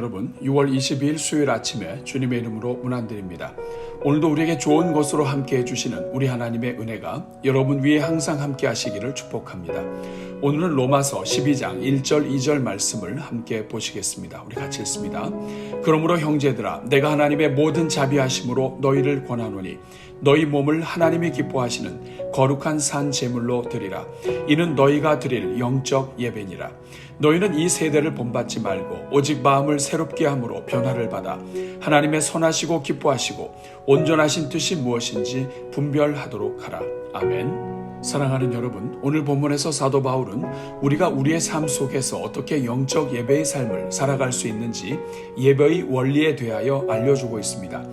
여러분, 6월 22일 수요일 아침에 주님의 이름으로 문안드립니다. 오늘도 우리에게 좋은 것으로 함께 해주시는 우리 하나님의 은혜가 여러분 위에 항상 함께 하시기를 축복합니다. 오늘은 로마서 12장 1절 2절 말씀을 함께 보시겠습니다. 우리 같이 읽습니다. 그러므로 형제들아 내가 하나님의 모든 자비하심으로 너희를 권하노니 너희 몸을 하나님이 기뻐하시는 거룩한 산 제물로 드리라. 이는 너희가 드릴 영적 예배니라. 너희는 이 세대를 본받지 말고 오직 마음을 새롭게 함으로 변화를 받아 하나님의 선하시고 기뻐하시고 온전하신 뜻이 무엇인지 분별하도록 하라. 아멘. 사랑하는 여러분, 오늘 본문에서 사도 바울은 우리가 우리의 삶 속에서 어떻게 영적 예배의 삶을 살아갈 수 있는지 예배의 원리에 대하여 알려주고 있습니다.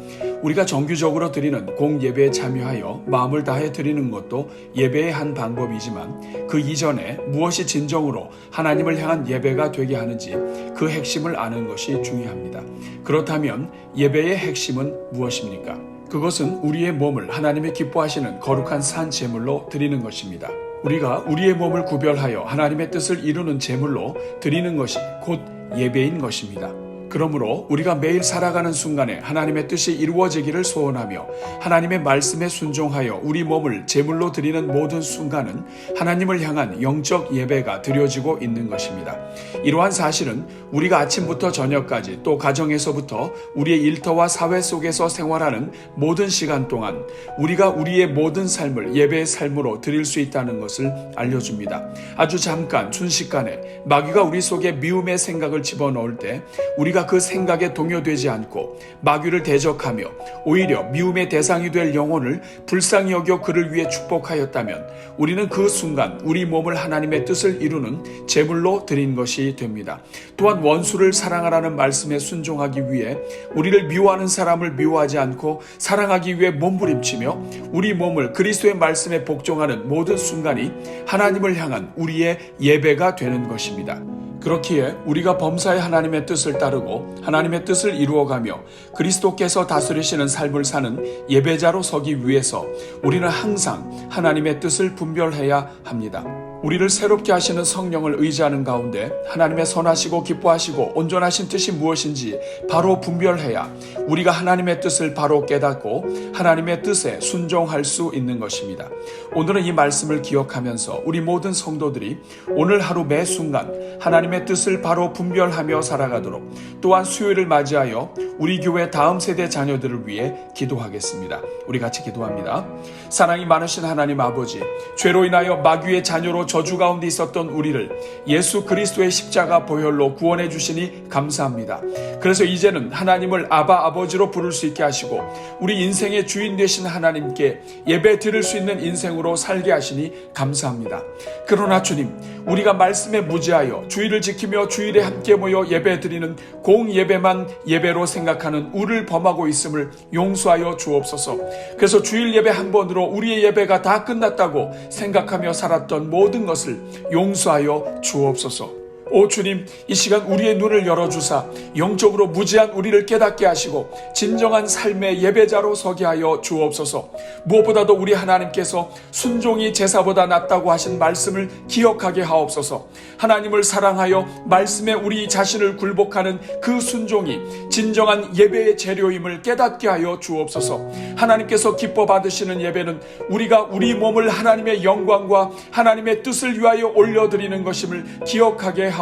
우리가 정규적으로 드리는 공예배에 참여하여 마음을 다해 드리는 것도 예배의 한 방법이지만 그 이전에 무엇이 진정으로 하나님을 향한 예배가 되게 하는지 그 핵심을 아는 것이 중요합니다. 그렇다면 예배의 핵심은 무엇입니까? 그것은 우리의 몸을 하나님의 기뻐하시는 거룩한 산 제물로 드리는 것입니다. 우리가 우리의 몸을 구별하여 하나님의 뜻을 이루는 제물로 드리는 것이 곧 예배인 것입니다. 그러므로 우리가 매일 살아가는 순간에 하나님의 뜻이 이루어지기를 소원하며 하나님의 말씀에 순종하여 우리 몸을 제물로 드리는 모든 순간은 하나님을 향한 영적 예배가 드려지고 있는 것입니다. 이러한 사실은 우리가 아침부터 저녁까지 또 가정에서부터 우리의 일터와 사회 속에서 생활하는 모든 시간 동안 우리가 우리의 모든 삶을 예배의 삶으로 드릴 수 있다는 것을 알려줍니다. 아주 잠깐 순식간에 마귀가 우리 속에 미움의 생각을 집어넣을 때 우리가 그 생각에 동요되지 않고 마귀를 대적하며 오히려 미움의 대상이 될 영혼을 불쌍히 여겨 그를 위해 축복하였다면 우리는 그 순간 우리 몸을 하나님의 뜻을 이루는 제물로 드린 것이 됩니다. 또한 원수를 사랑하라는 말씀에 순종하기 위해 우리를 미워하는 사람을 미워하지 않고 사랑하기 위해 몸부림치며 우리 몸을 그리스도의 말씀에 복종하는 모든 순간이 하나님을 향한 우리의 예배가 되는 것입니다. 그렇기에 우리가 범사의 하나님의 뜻을 따르고 하나님의 뜻을 이루어가며 그리스도께서 다스리시는 삶을 사는 예배자로 서기 위해서 우리는 항상 하나님의 뜻을 분별해야 합니다. 우리를 새롭게 하시는 성령을 의지하는 가운데 하나님의 선하시고 기뻐하시고 온전하신 뜻이 무엇인지 바로 분별해야 우리가 하나님의 뜻을 바로 깨닫고 하나님의 뜻에 순종할 수 있는 것입니다. 오늘은 이 말씀을 기억하면서 우리 모든 성도들이 오늘 하루 매 순간 하나님의 뜻을 바로 분별하며 살아가도록 또한 수요일을 맞이하여 우리 교회 다음 세대 자녀들을 위해 기도하겠습니다. 우리 같이 기도합니다. 사랑이 많으신 하나님 아버지, 죄로 인하여 마귀의 자녀로 저주 가운데 있었던 우리를 예수 그리스도의 십자가 보혈로 구원해 주시니 감사합니다. 그래서 이제는 하나님을 아바 아버지로 부를 수 있게 하시고 우리 인생의 주인 되신 하나님께 예배 드릴 수 있는 인생으로 살게 하시니 감사합니다. 그러나 주님, 우리가 말씀에 무지하여 주의를 지키며 주일에 함께 모여 예배 드리는 공 예배만 예배로 생각하는 우를 범하고 있음을 용서하여 주옵소서. 그래서 주일 예배 한 번으로 우리의 예배가 다 끝났다고 생각하며 살았던 모든 것을 용서하여 주옵소서. 오 주님, 이 시간 우리의 눈을 열어주사 영적으로 무지한 우리를 깨닫게 하시고 진정한 삶의 예배자로 서게 하여 주옵소서. 무엇보다도 우리 하나님께서 순종이 제사보다 낫다고 하신 말씀을 기억하게 하옵소서. 하나님을 사랑하여 말씀에 우리 자신을 굴복하는 그 순종이 진정한 예배의 재료임을 깨닫게 하여 주옵소서. 하나님께서 기뻐 받으시는 예배는 우리가 우리 몸을 하나님의 영광과 하나님의 뜻을 위하여 올려드리는 것임을 기억하게 하옵소서.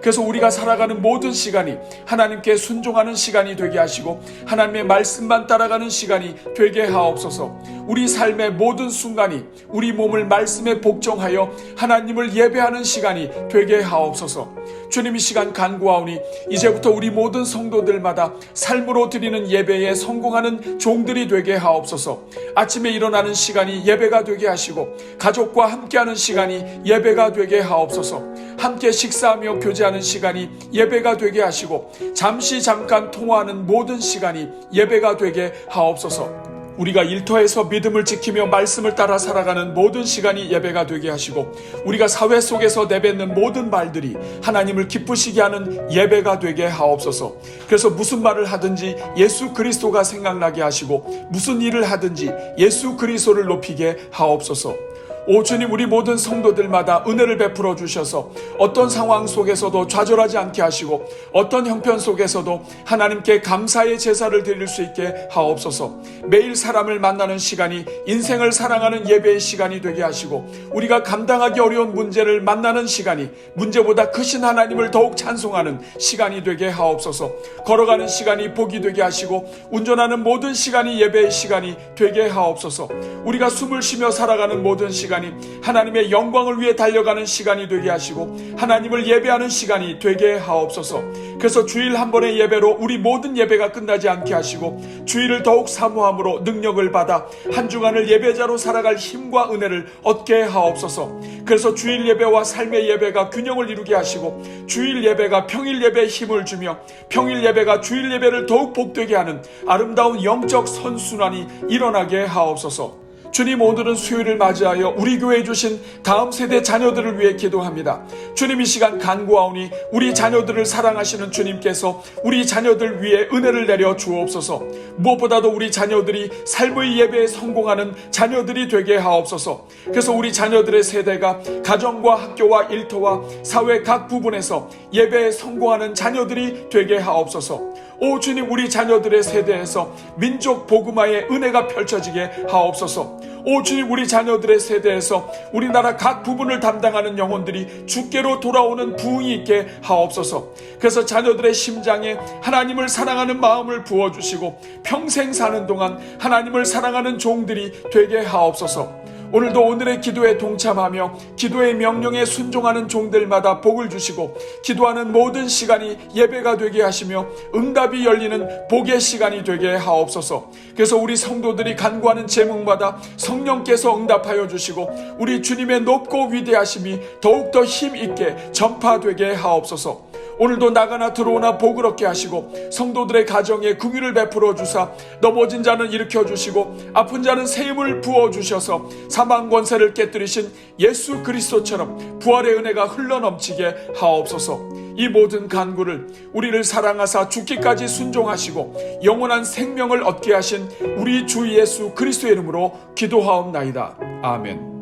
그래서 우리가 살아가는 모든 시간이 하나님께 순종하는 시간이 되게 하시고 하나님의 말씀만 따라가는 시간이 되게 하옵소서. 우리 삶의 모든 순간이 우리 몸을 말씀에 복종하여 하나님을 예배하는 시간이 되게 하옵소서. 주님 이 시간 간구하오니 이제부터 우리 모든 성도들마다 삶으로 드리는 예배에 성공하는 종들이 되게 하옵소서. 아침에 일어나는 시간이 예배가 되게 하시고 가족과 함께하는 시간이 예배가 되게 하옵소서. 함께 식사하며 교제하는 시간이 예배가 되게 하시고 잠시 잠깐 통화하는 모든 시간이 예배가 되게 하옵소서. 우리가 일터에서 믿음을 지키며 말씀을 따라 살아가는 모든 시간이 예배가 되게 하시고 우리가 사회 속에서 내뱉는 모든 말들이 하나님을 기쁘시게 하는 예배가 되게 하옵소서. 그래서 무슨 말을 하든지 예수 그리스도가 생각나게 하시고 무슨 일을 하든지 예수 그리스도를 높이게 하옵소서. 오 주님 우리 모든 성도들마다 은혜를 베풀어 주셔서 어떤 상황 속에서도 좌절하지 않게 하시고 어떤 형편 속에서도 하나님께 감사의 제사를 드릴 수 있게 하옵소서. 매일 사람을 만나는 시간이 인생을 사랑하는 예배의 시간이 되게 하시고 우리가 감당하기 어려운 문제를 만나는 시간이 문제보다 크신 하나님을 더욱 찬송하는 시간이 되게 하옵소서. 걸어가는 시간이 복이 되게 하시고 운전하는 모든 시간이 예배의 시간이 되게 하옵소서. 우리가 숨을 쉬며 살아가는 모든 시간 이 하나님의 영광을 위해 달려가는 시간이 되게 하시고 하나님을 예배하는 시간이 되게 하옵소서. 그래서 주일 한 번의 예배로 우리 모든 예배가 끝나지 않게 하시고 주일을 더욱 사모함으로 능력을 받아 한 주간을 예배자로 살아갈 힘과 은혜를 얻게 하옵소서. 그래서 주일 예배와 삶의 예배가 균형을 이루게 하시고 주일 예배가 평일 예배에 힘을 주며 평일 예배가 주일 예배를 더욱 복되게 하는 아름다운 영적 선순환이 일어나게 하옵소서. 주님 오늘은 수요일을 맞이하여 우리 교회에 주신 다음 세대 자녀들을 위해 기도합니다. 주님 이 시간 간구하오니 우리 자녀들을 사랑하시는 주님께서 우리 자녀들 위해 은혜를 내려 주옵소서. 무엇보다도 우리 자녀들이 삶의 예배에 성공하는 자녀들이 되게 하옵소서. 그래서 우리 자녀들의 세대가 가정과 학교와 일터와 사회 각 부분에서 예배에 성공하는 자녀들이 되게 하옵소서. 오 주님 우리 자녀들의 세대에서 민족 복음화의 은혜가 펼쳐지게 하옵소서. 오 주님 우리 자녀들의 세대에서 우리나라 각 부분을 담당하는 영혼들이 주께로 돌아오는 부흥이 있게 하옵소서. 그래서 자녀들의 심장에 하나님을 사랑하는 마음을 부어 주시고 평생 사는 동안 하나님을 사랑하는 종들이 되게 하옵소서. 오늘도 오늘의 기도에 동참하며 기도의 명령에 순종하는 종들마다 복을 주시고 기도하는 모든 시간이 예배가 되게 하시며 응답이 열리는 복의 시간이 되게 하옵소서. 그래서 우리 성도들이 간구하는 제목마다 성령께서 응답하여 주시고 우리 주님의 높고 위대하심이 더욱더 힘 있게 전파되게 하옵소서. 오늘도 나가나 들어오나 복을 얻게 하시고 성도들의 가정에 긍휼을 베풀어 주사 넘어진 자는 일으켜 주시고 아픈 자는 새 힘을 부어 주셔서 사망 권세를 깨뜨리신 예수 그리스도처럼 부활의 은혜가 흘러 넘치게 하옵소서. 이 모든 간구를 우리를 사랑하사 죽기까지 순종하시고 영원한 생명을 얻게 하신 우리 주 예수 그리스도의 이름으로 기도하옵나이다. 아멘.